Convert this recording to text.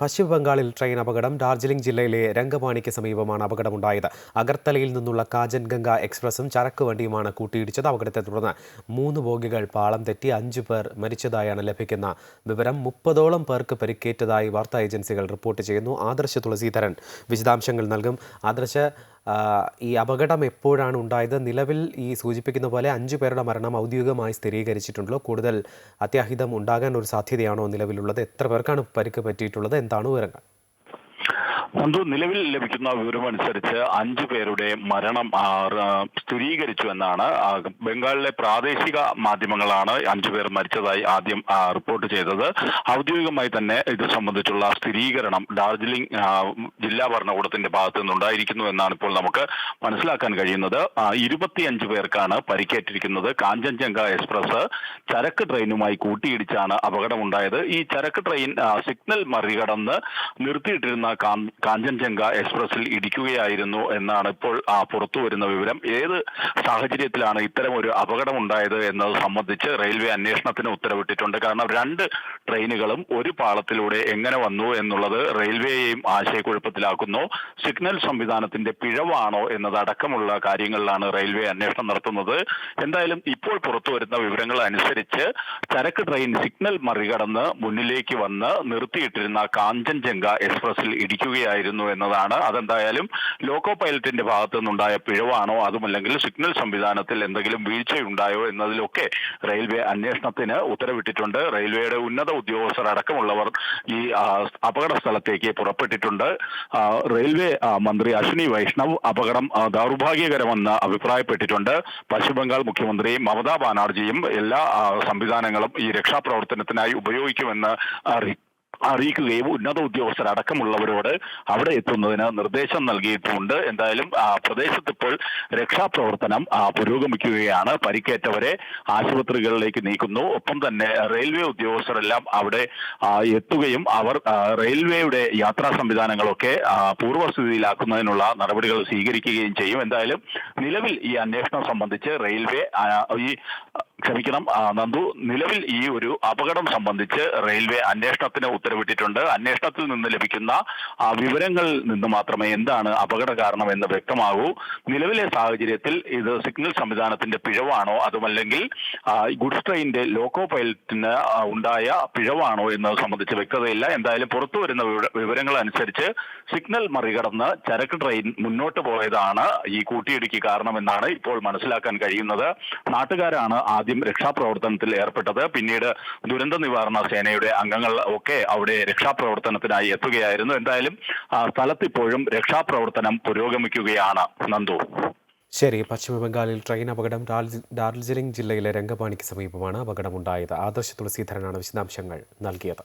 പശ്ചിമ ബംഗാളിൽ ട്രെയിൻ അപകടം. ഡാർജിലിംഗ് ജില്ലയിലെ രംഗപാണിക്ക് സമീപമാണ് അപകടമുണ്ടായത്. അഗർത്തലയിൽ നിന്നുള്ള കാഞ്ചൻഗംഗ എക്സ്പ്രസും ചരക്ക് വണ്ടിയുമാണ് കൂട്ടിയിടിച്ചത്. അപകടത്തെ തുടർന്ന് മൂന്ന് ബോഗികൾ പാളം തെറ്റി അഞ്ചു പേർ മരിച്ചതായാണ് ലഭിക്കുന്ന വിവരം. മുപ്പതോളം പേർക്ക് പരിക്കേറ്റതായി വാർത്താ ഏജൻസികൾ റിപ്പോർട്ട് ചെയ്യുന്നു. ആദർശ തുളസീധരൻ വിശദാംശങ്ങൾ നൽകും. ആദർശ ഈ അപകടം എപ്പോഴാണ് ഉണ്ടായത്? നിലവിൽ ഈ സൂചിപ്പിക്കുന്ന പോലെ അഞ്ചു പേരുടെ മരണം ഔദ്യോഗികമായി സ്ഥിരീകരിച്ചിട്ടുണ്ടല്ലോ. കൂടുതൽ അത്യാഹിതം ഉണ്ടാകാൻ ഒരു സാധ്യതയാണോ നിലവിലുള്ളത്? എത്ര പേർക്കാണ് പരിക്ക് പറ്റിയിട്ടുള്ളത്? എന്താണ് വിവരങ്ങൾ? നന്ദു നിലവിൽ ലഭിക്കുന്ന വിവരമനുസരിച്ച് അഞ്ചു പേരുടെ മരണം സ്ഥിരീകരിച്ചു എന്നാണ് ബംഗാളിലെ പ്രാദേശിക മാധ്യമങ്ങളാണ് അഞ്ചു പേർ മരിച്ചതായി ആദ്യം റിപ്പോർട്ട് ചെയ്തത്. ഔദ്യോഗികമായി തന്നെ ഇത് സംബന്ധിച്ചുള്ള സ്ഥിരീകരണം ഡാർജിലിംഗ് ജില്ലാ ഭരണകൂടത്തിന്റെ ഭാഗത്തു നിന്നുണ്ടായിരിക്കുന്നു എന്നാണ് ഇപ്പോൾ നമുക്ക് മനസ്സിലാക്കാൻ കഴിയുന്നത്. ഇരുപത്തിയഞ്ച് പേർക്കാണ് പരിക്കേറ്റിരിക്കുന്നത്. കാഞ്ചൻജംഗ എക്സ്പ്രസ് ചരക്ക് ട്രെയിനുമായി കൂട്ടിയിടിച്ചാണ് അപകടമുണ്ടായത്. ഈ ചരക്ക് ട്രെയിൻ സിഗ്നൽ മറികടന്ന് നിർത്തിയിട്ടിരുന്ന കാഞ്ചൻജംഗ എക്സ്പ്രസിൽ ഇടിക്കുകയായിരുന്നു എന്നാണ് ഇപ്പോൾ പുറത്തു വരുന്ന വിവരം. ഏത് സാഹചര്യത്തിലാണ് ഇത്തരം ഒരു അപകടം ഉണ്ടായത് എന്നത് സംബന്ധിച്ച് റെയിൽവേ അന്വേഷണത്തിന് ഉത്തരവിട്ടിട്ടുണ്ട്. കാരണം രണ്ട് ട്രെയിനുകളും ഒരു പാളത്തിലൂടെ എങ്ങനെ വന്നു എന്നുള്ളത് റെയിൽവേയെയും ആശയക്കുഴപ്പത്തിലാക്കുന്നു. സിഗ്നൽ സംവിധാനത്തിന്റെ പിഴവാണോ എന്നതടക്കമുള്ള കാര്യങ്ങളിലാണ് റെയിൽവേ അന്വേഷണം നടത്തുന്നത്. എന്തായാലും ഇപ്പോൾ പുറത്തു വരുന്ന വിവരങ്ങൾ അനുസരിച്ച് ചരക്ക് ട്രെയിൻ സിഗ്നൽ മറികടന്ന് മുന്നിലേക്ക് വന്ന് നിർത്തിയിട്ടിരുന്ന കാഞ്ചൻജംഗ എക്സ്പ്രസിൽ ഇടിക്കുകയായിരുന്നു എന്നതാണ്. അതെന്തായാലും ലോക്കോ പൈലറ്റിന്റെ ഭാഗത്തു നിന്നുണ്ടായ പിഴവാണോ അതുമല്ലെങ്കിൽ സിഗ്നൽ സംവിധാനത്തിൽ എന്തെങ്കിലും വീഴ്ചയുണ്ടായോ എന്നതിലൊക്കെ റെയിൽവേ അന്വേഷണത്തിന് ഉത്തരവിട്ടിട്ടുണ്ട്. റെയിൽവേയുടെ ഉന്നത ഉദ്യോഗസ്ഥർ അടക്കമുള്ളവർ ഈ അപകട സ്ഥലത്തേക്ക് പുറപ്പെട്ടിട്ടുണ്ട്. റെയിൽവേ മന്ത്രി അശ്വിനി വൈഷ്ണവ് അപകടം ദൗർഭാഗ്യകരമെന്ന് അഭിപ്രായപ്പെട്ടിട്ടുണ്ട്. പശ്ചിമബംഗാൾ മുഖ്യമന്ത്രി മമതാ ബാനർജിയും എല്ലാ സംവിധാനങ്ങളും ഈ രക്ഷാപ്രവർത്തനത്തിനായി ഉപയോഗിക്കുമെന്ന് അറിയിക്കുകയും ഉന്നത ഉദ്യോഗസ്ഥരടക്കമുള്ളവരോട് അവിടെ എത്തുന്നതിന് നിർദ്ദേശം നൽകിയിട്ടുണ്ട്. എന്തായാലും പ്രദേശത്ത് ഇപ്പോൾ രക്ഷാപ്രവർത്തനം പുരോഗമിക്കുകയാണ്. പരിക്കേറ്റവരെ ആശുപത്രികളിലേക്ക് നീക്കുന്നു. ഒപ്പം തന്നെ റെയിൽവേ ഉദ്യോഗസ്ഥരെല്ലാം അവിടെ എത്തുകയും അവർ റെയിൽവേയുടെ യാത്രാ സംവിധാനങ്ങളൊക്കെ പൂർവസ്ഥിതിയിലാക്കുന്നതിനുള്ള നടപടികൾ സ്വീകരിക്കുകയും ചെയ്യും. എന്തായാലും നിലവിൽ ഈ അന്വേഷണം സംബന്ധിച്ച് റെയിൽവേ ഈ ക്ഷമിക്കണം. നന്ദു നിലവിൽ ഈ ഒരു അപകടം സംബന്ധിച്ച് റെയിൽവേ അന്വേഷണത്തിന് ഉത്തരവിട്ടിട്ടുണ്ട്. അന്വേഷണത്തിൽ നിന്ന് ലഭിക്കുന്ന വിവരങ്ങളിൽ നിന്ന് മാത്രമേ എന്താണ് അപകട കാരണം എന്ന് വ്യക്തമാകൂ. നിലവിലെ സാഹചര്യത്തിൽ ഇത് സിഗ്നൽ സംവിധാനത്തിന്റെ പിഴവാണോ? അതുമല്ലെങ്കിൽ ഗുഡ്സ് ട്രെയിനിന്റെ ലോക്കോ പൈലറ്റിന് ഉണ്ടായ പിഴവാണോ എന്നത് സംബന്ധിച്ച് വ്യക്തതയില്ല. എന്തായാലും പുറത്തു വരുന്ന വിവരങ്ങൾ അനുസരിച്ച് സിഗ്നൽ മറികടന്ന് ചരക്ക് ട്രെയിൻ മുന്നോട്ട് പോയതാണ് ഈ കൂട്ടിയിടിക്ക് കാരണമെന്നാണ് ഇപ്പോൾ മനസ്സിലാക്കാൻ കഴിയുന്നത്. നാട്ടുകാരാണ് ആദ്യം രക്ഷാപ്രവർത്തനത്തിൽ ഏർപ്പെട്ടത്. പിന്നീട് ദുരന്ത നിവാരണ സേനയുടെ അംഗങ്ങൾ ഒക്കെ അവിടെ രക്ഷാപ്രവർത്തനത്തിനായി എത്തുകയായിരുന്നു. എന്തായാലും സ്ഥലത്ത് ഇപ്പോഴും രക്ഷാപ്രവർത്തനം പുരോഗമിക്കുകയാണ്. നന്ദു. ശരി പശ്ചിമബംഗാളിൽ ട്രെയിൻ അപകടം ഡാർജി- ഡാർജിലിംഗ് ജില്ലയിലെ രംഗപാണിക്ക് സമീപമാണ് അപകടമുണ്ടായത്. ആദർശ തുളസീധരനാണ് വിശദാംശങ്ങൾ നൽകിയത്.